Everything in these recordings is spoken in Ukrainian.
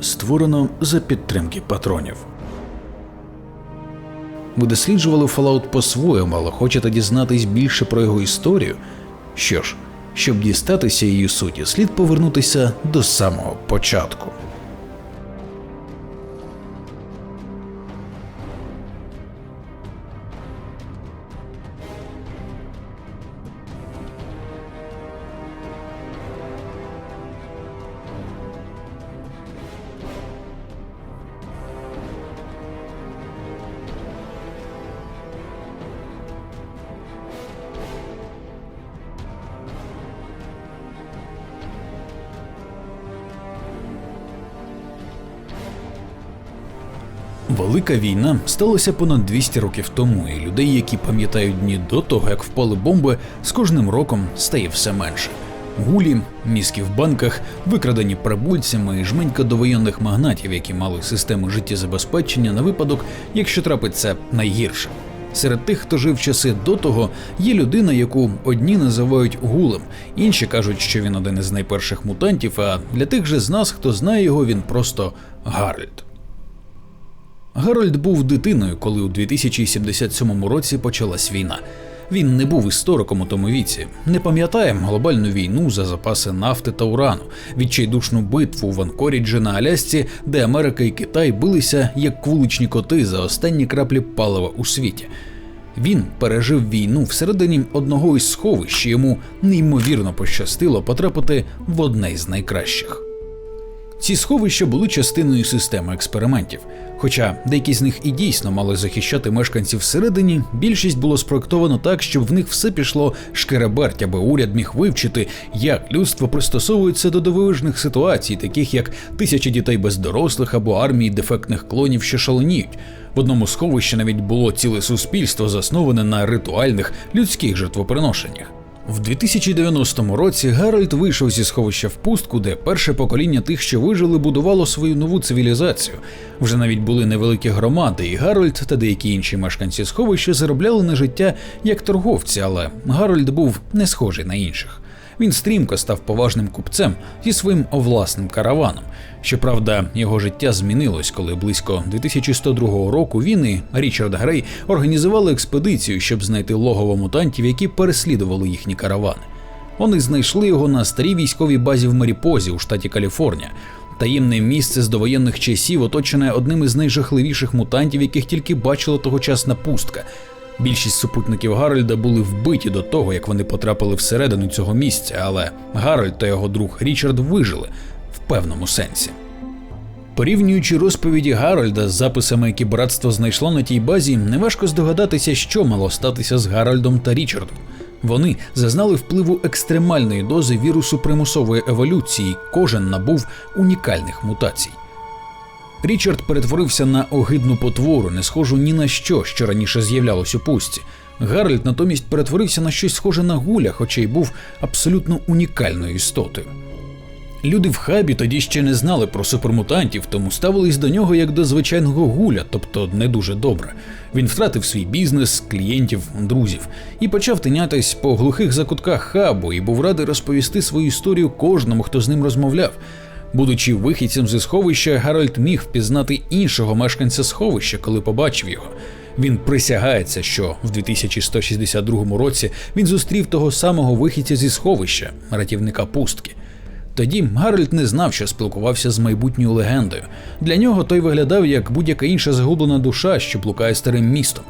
Створено за підтримки патронів. Ви досліджували Fallout по-своєму, але хочете дізнатись більше про його історію? Що ж, щоб дістатися її суті, слід повернутися до самого початку. Велика війна сталася понад 200 років тому, і людей, які пам'ятають дні до того, як впали бомби, з кожним роком стає все менше. Гулі, мізки в банках, викрадені прибульцями і жменька довоєнних магнатів, які мали системи життєзабезпечення на випадок, якщо трапиться найгірше. Серед тих, хто жив часи до того, є людина, яку одні називають гулем, інші кажуть, що він один із найперших мутантів. А для тих же з нас, хто знає його, він просто Гарольд. Гарольд був дитиною, коли у 2077 році почалась війна. Він не був істориком у тому віці, не пам'ятає глобальну війну за запаси нафти та урану, відчайдушну битву в Анкоріджі на Алясці, де Америка і Китай билися як вуличні коти за останні краплі палива у світі. Він пережив війну всередині одного із сховищ, і йому неймовірно пощастило потрапити в одне із найкращих. Ці сховища були частиною системи експериментів. Хоча деякі з них і дійсно мали захищати мешканців всередині, більшість було спроектовано так, щоб в них все пішло шкереберть, аби уряд міг вивчити, як людство пристосовується до дивовижних ситуацій, таких як тисячі дітей без дорослих або армії дефектних клонів, що шаленіють. В одному сховищі навіть було ціле суспільство, засноване на ритуальних людських жертвоприношеннях. В 2090 році Гарольд вийшов зі сховища в пустку, де перше покоління тих, що вижили, будувало свою нову цивілізацію. Вже навіть були невеликі громади, і Гарольд та деякі інші мешканці сховища заробляли на життя як торговці, але Гарольд був не схожий на інших. Він стрімко став поважним купцем зі своїм власним караваном. Щоправда, його життя змінилось, коли близько 2102 року він і Річард Грей організували експедицію, щоб знайти логово мутантів, які переслідували їхні каравани. Вони знайшли його на старій військовій базі в Маріпозі у штаті Каліфорнія. Таємне місце з довоєнних часів, оточене одним із найжахливіших мутантів, яких тільки бачила тогочасна пустка. Більшість супутників Гарольда були вбиті до того, як вони потрапили всередину цього місця, але Гарольд та його друг Річард вижили в певному сенсі. Порівнюючи розповіді Гарольда з записами, які братство знайшло на тій базі, неважко здогадатися, що мало статися з Гарольдом та Річардом. Вони зазнали впливу екстремальної дози вірусу примусової еволюції, кожен набув унікальних мутацій. Річард перетворився на огидну потвору, не схожу ні на що, що раніше з'являлось у пустці. Гарольд натомість перетворився на щось схоже на гуля, хоча й був абсолютно унікальною істотою. Люди в хабі тоді ще не знали про супермутантів, тому ставились до нього як до звичайного гуля, тобто не дуже добре. Він втратив свій бізнес, клієнтів, друзів і почав тинятись по глухих закутках хабу і був радий розповісти свою історію кожному, хто з ним розмовляв. Будучи вихідцем зі сховища, Гарольд міг впізнати іншого мешканця сховища, коли побачив його. Він присягається, що в 2162 році він зустрів того самого вихідця зі сховища, рятівника пустки. Тоді Гарольд не знав, що спілкувався з майбутньою легендою. Для нього той виглядав як будь-яка інша загублена душа, що блукає старим містом.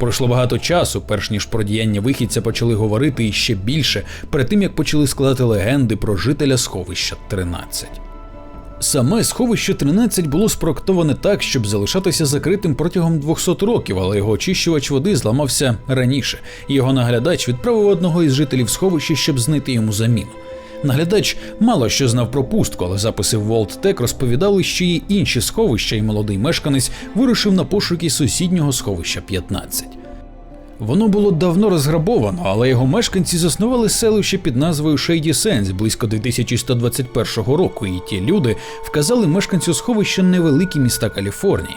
Пройшло багато часу, перш ніж про діяння вихідця почали говорити іще більше, перед тим як почали складати легенди про жителя сховища 13. Саме сховище 13 було спроектоване так, щоб залишатися закритим протягом 200 років, але його очищувач води зламався раніше, його наглядач відправив одного із жителів сховища, щоб знайти йому заміну. Наглядач мало що знав про пустку, але записи в WorldTech розповідали, що є інші сховища, і молодий мешканець вирушив на пошуки сусіднього сховища 15. Воно було давно розграбовано, але його мешканці заснували селище під назвою Шейді Сенс близько 2121 року, і ті люди вказали мешканцю сховища невеликі міста Каліфорнії.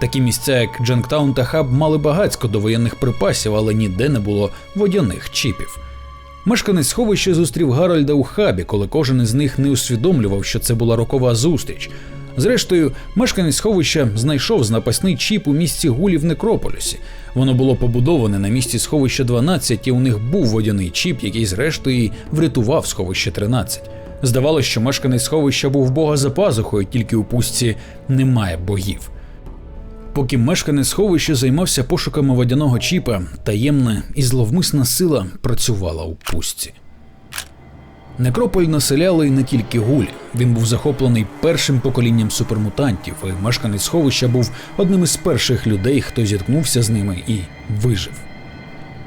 Такі місця, як Джанктаун та Хаб, мали багацько довоєнних припасів, але ніде не було водяних чіпів. Мешканець сховища зустрів Гарольда у хабі, коли кожен із них не усвідомлював, що це була рокова зустріч. Зрештою, мешканець сховища знайшов запасний чіп у місті Гулі в Некрополісі. Воно було побудоване на місці сховища 12, і у них був водяний чіп, який зрештою врятував сховище 13. Здавалося, що мешканець сховища був бога за пазухою, тільки у пустці немає богів. Поки мешканець сховища займався пошуками водяного чіпа, таємна і зловмисна сила працювала у пустці. Некрополь населяли не тільки гулі. Він був захоплений першим поколінням супермутантів, і мешканець сховища був одним із перших людей, хто зіткнувся з ними і вижив.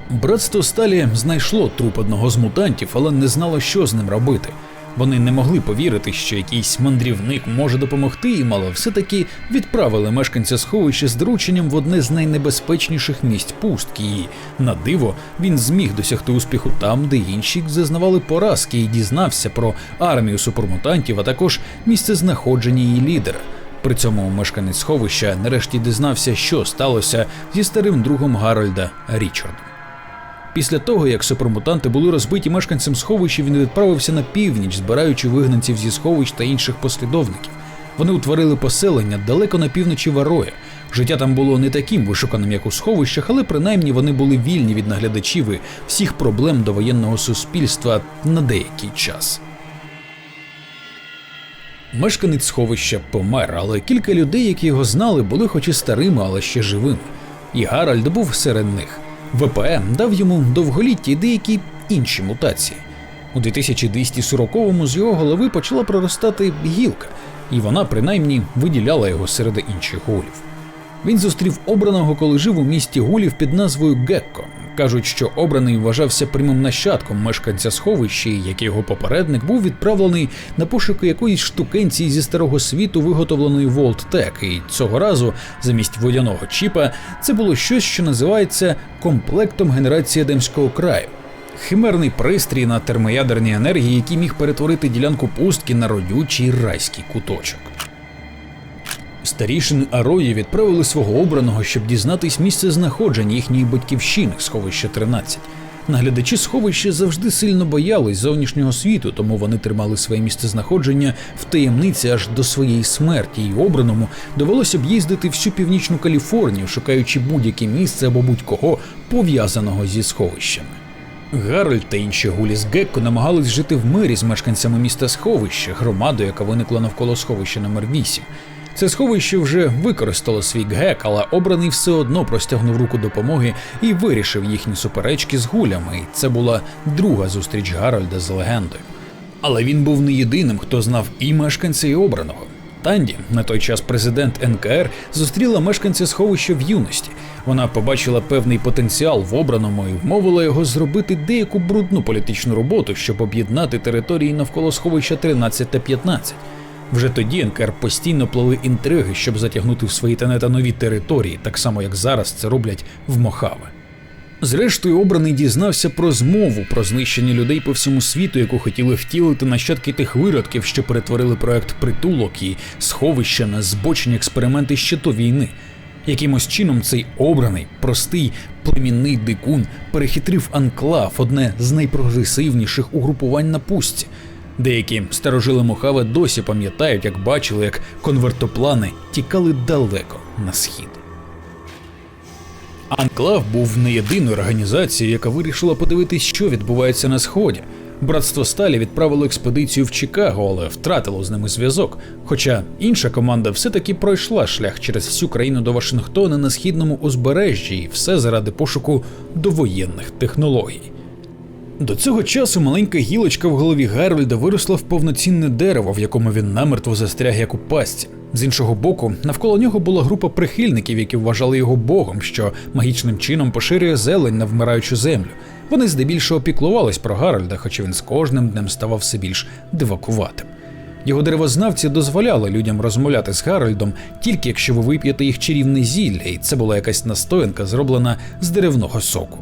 Братство Сталі знайшло труп одного з мутантів, але не знало, що з ним робити. Вони не могли повірити, що якийсь мандрівник може допомогти їм, але все-таки відправили мешканця сховища з дорученням в одне з найнебезпечніших місць пустки, і на диво він зміг досягти успіху там, де інші зазнавали поразки, і дізнався про армію супермутантів, а також місце знаходження її лідера. При цьому мешканець сховища нарешті дізнався, що сталося зі старим другом Гарольда Річардом. Після того, як супермутанти були розбиті мешканцем сховища, він відправився на північ, збираючи вигнанців зі сховищ та інших послідовників. Вони утворили поселення далеко на півночі Вароя. Життя там було не таким вишуканим, як у сховищах, але принаймні вони були вільні від наглядачів і всіх проблем довоєнного суспільства на деякий час. Мешканець сховища помер, але кілька людей, які його знали, були хоч і старими, але ще живими. І Гаральд був серед них. ВПМ дав йому довголіття і деякі інші мутації. У 2240-му з його голови почала проростати гілка, і вона принаймні виділяла його серед інших гулів. Він зустрів обраного, коли жив у місті гулів під назвою Гекко. Кажуть, що обраний вважався прямим нащадком мешканця сховища, як його попередник був відправлений на пошуки якоїсь штукенції зі старого світу, виготовленої Волттек. І цього разу, замість водяного чіпа, це було щось, що називається комплектом генерації Едемського краю. Химерний пристрій на термоядерній енергії, який міг перетворити ділянку пустки на родючий райський куточок. Старішини Арої відправили свого обраного, щоб дізнатись місце знаходження їхньої батьківщини, сховища 13. Наглядачі сховища завжди сильно боялись зовнішнього світу, тому вони тримали своє місце знаходження в таємниці аж до своєї смерті, і обраному довелося б їздити всю північну Каліфорнію, шукаючи будь-яке місце або будь-кого пов'язаного зі сховищами. Гарольд та інші гулі з Гекко намагались жити в мирі з мешканцями міста сховища, громадою, яка виникла навколо сховища номер 8 це сховище вже використало свій гек, але обраний все одно простягнув руку допомоги і вирішив їхні суперечки з гулями. Це була друга зустріч Гарольда з легендою. Але він був не єдиним, хто знав і мешканця, і обраного. Танді, на той час президент НКР, зустріла мешканця сховища в юності. Вона побачила певний потенціал в обраному і вмовила його зробити деяку брудну політичну роботу, щоб об'єднати території навколо сховища 13 та 15. Вже тоді НКР постійно плели інтриги, щоб затягнути в свої тенета нові території, так само як зараз це роблять в Мохаве. Зрештою, обраний дізнався про змову про знищення людей по всьому світу, яку хотіли втілити нащадки тих виродків, що перетворили проект притулок і сховища на збочені експерименти ще до війни. Якимось чином цей обраний, простий, племінний дикун перехитрив анклав, одне з найпрогресивніших угрупувань на пустці. Деякі старожили Мохаве досі пам'ятають, як бачили, як конвертоплани тікали далеко на схід. Анклав був не єдиною організацією, яка вирішила подивитись, що відбувається на сході. Братство Сталі відправило експедицію в Чикаго, але втратило з ними зв'язок. Хоча інша команда все-таки пройшла шлях через всю країну до Вашингтона на східному узбережжі, і все заради пошуку довоєнних технологій. До цього часу маленька гілочка в голові Гарольда виросла в повноцінне дерево, в якому він намертво застряг як у пастці. З іншого боку, навколо нього була група прихильників, які вважали його богом, що магічним чином поширює зелень на вмираючу землю. Вони здебільшого піклувались про Гарольда, хоча він з кожним днем ставав все більш дивакуватим. Його деревознавці дозволяли людям розмовляти з Гарольдом, тільки якщо ви вип'єте їх чарівне зілля, і це була якась настоянка, зроблена з деревного соку.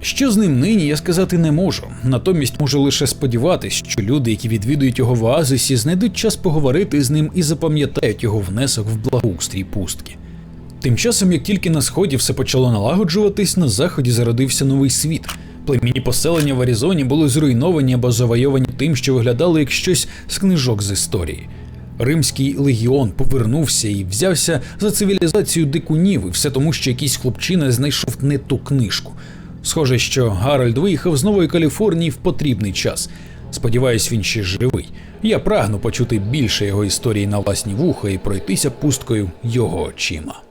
Що з ним нині, я сказати не можу. Натомість можу лише сподіватись, що люди, які відвідують його в оазисі, знайдуть час поговорити з ним і запам'ятають його внесок в благоустрій пустки. Тим часом, як тільки на сході все почало налагоджуватись, на заході зародився новий світ. Племінні поселення в Аризоні були зруйновані або завойовані тим, що виглядали як щось з книжок з історії. Римський легіон повернувся і взявся за цивілізацію дикунів, і все тому, що якийсь хлопчина знайшов не ту книжку. Схоже, що Гарольд виїхав з Нової Каліфорнії в потрібний час. Сподіваюсь, він ще живий. Я прагну почути більше його історії на власні вуха і пройтися пусткою його очима.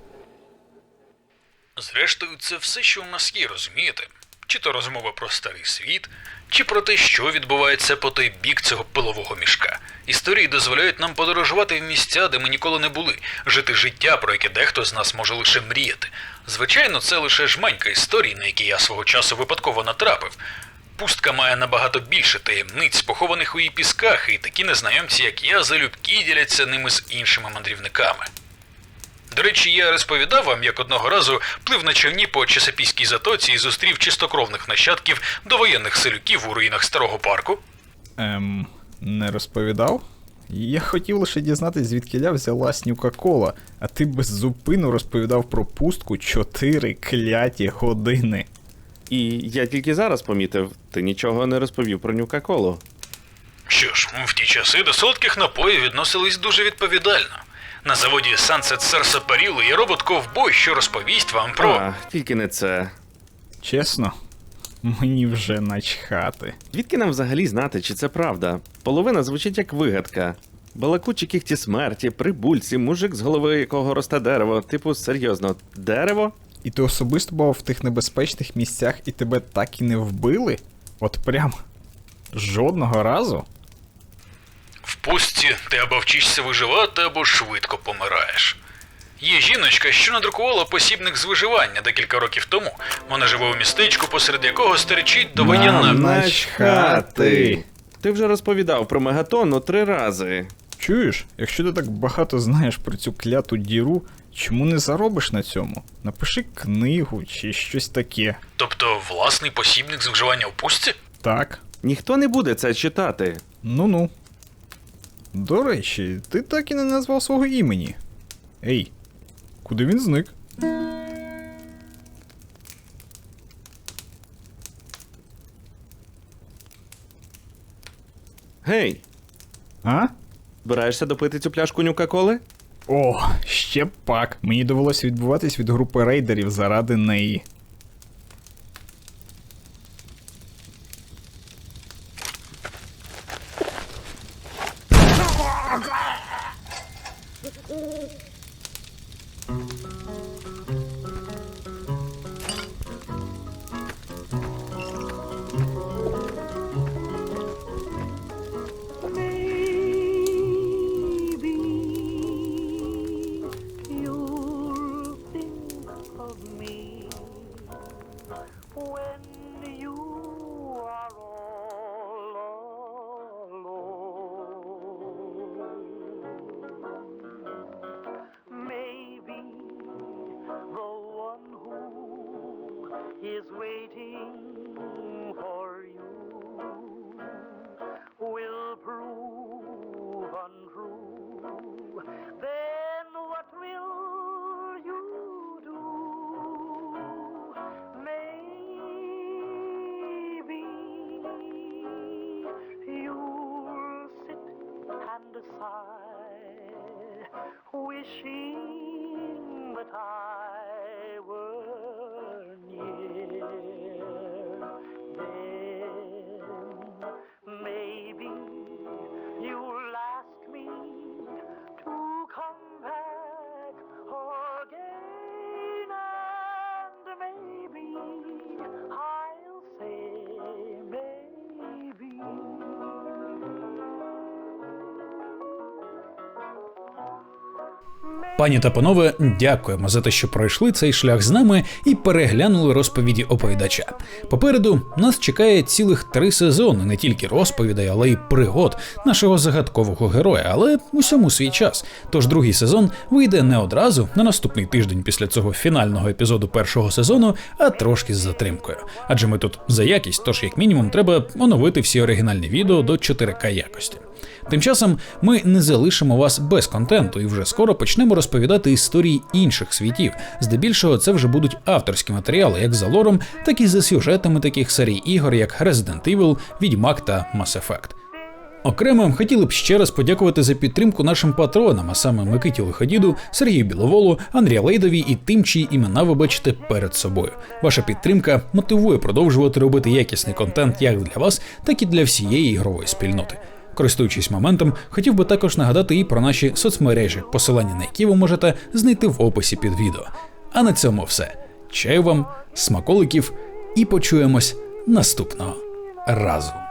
Зрештою, це все, що у нас є, розумієте? Чи то розмова про старий світ, чи про те, що відбувається по той бік цього пилового мішка. Історії дозволяють нам подорожувати в місця, де ми ніколи не були, жити життя, про яке дехто з нас може лише мріяти. Звичайно, це лише жменька історій, на які я свого часу випадково натрапив. Пустка має набагато більше таємниць, похованих у її пісках, і такі незнайомці, як я, залюбки діляться ними з іншими мандрівниками. До речі, я розповідав вам, як одного разу плив на човні по Чесапійській затоці і зустрів чистокровних нащадків довоєнних селюків у руїнах старого парку. Ем, не розповідав? Я хотів лише дізнатись, звідкиля взялась Нюка-Кола, а ти без зупину розповідав про пустку чотири кляті години. І я тільки зараз помітив, ти нічого не розповів про Нюка-Колу. Що ж, в ті часи до солодких напоїв відносились дуже відповідально. На заводі Sunset Сарсапарілу є робот-ковбой, що розповість вам про. А, тільки не це. Чесно, мені вже начхати. Звідки нам взагалі знати, чи це правда? Половина звучить як вигадка. Балакучі кіхті смерті, прибульці, мужик з голови якого росте дерево. Типу, серйозно, дерево? І ти особисто був в тих небезпечних місцях і тебе так і не вбили? От прям жодного разу? В пустці ти або вчишся виживати, або швидко помираєш. Є жіночка, що надрукувала посібник з виживання декілька років тому. Вона живе у містечку, посеред якого стерчить довоєнна. Начхати. Ти вже розповідав про мегатонну три рази. Чуєш, якщо ти так багато знаєш про цю кляту діру, чому не заробиш на цьому? Напиши книгу чи щось таке. Тобто власний посібник з виживання в пустці? Так, Ніхто не буде це читати. ну-ну. До речі, ти так і не назвав свого імені. Ей, куди він зник? Гей, А? збираєшся допити цю пляшку Нюка-Коли? О, ще пак. Мені довелося відбуватись від групи рейдерів заради неї. Is waiting for you will prove untrue. Then what will you do? Maybe you'll sit and sigh, wishing that I were Пані та панове, дякуємо за те, що пройшли цей шлях з нами і переглянули розповіді оповідача. Попереду нас чекає цілих три сезони, не тільки розповідей, але й пригод нашого загадкового героя, але усьому свій час. Тож другий сезон вийде не одразу на наступний тиждень після цього фінального епізоду першого сезону, а трошки з затримкою. Адже ми тут за якість, тож як мінімум треба оновити всі оригінальні відео до 4К якості. Тим часом ми не залишимо вас без контенту і вже скоро почнемо розповідати історії інших світів. Здебільшого це вже будуть авторські матеріали, як за лором, так і за сюжетами таких серій ігор, як Resident Evil, Відьмак та Mass Effect. Окремо хотіли б ще раз подякувати за підтримку нашим патронам, а саме Микиті Лиходіду, Сергію Біловолу, Андрія Лейдові і тим, чиї імена ви бачите перед собою. Ваша підтримка мотивує продовжувати робити якісний контент як для вас, так і для всієї ігрової спільноти. Користуючись моментом, хотів би також нагадати і про наші соцмережі, посилання на які ви можете знайти в описі під відео. А на цьому все. Чаю вам, смаколиків і почуємось наступного разу.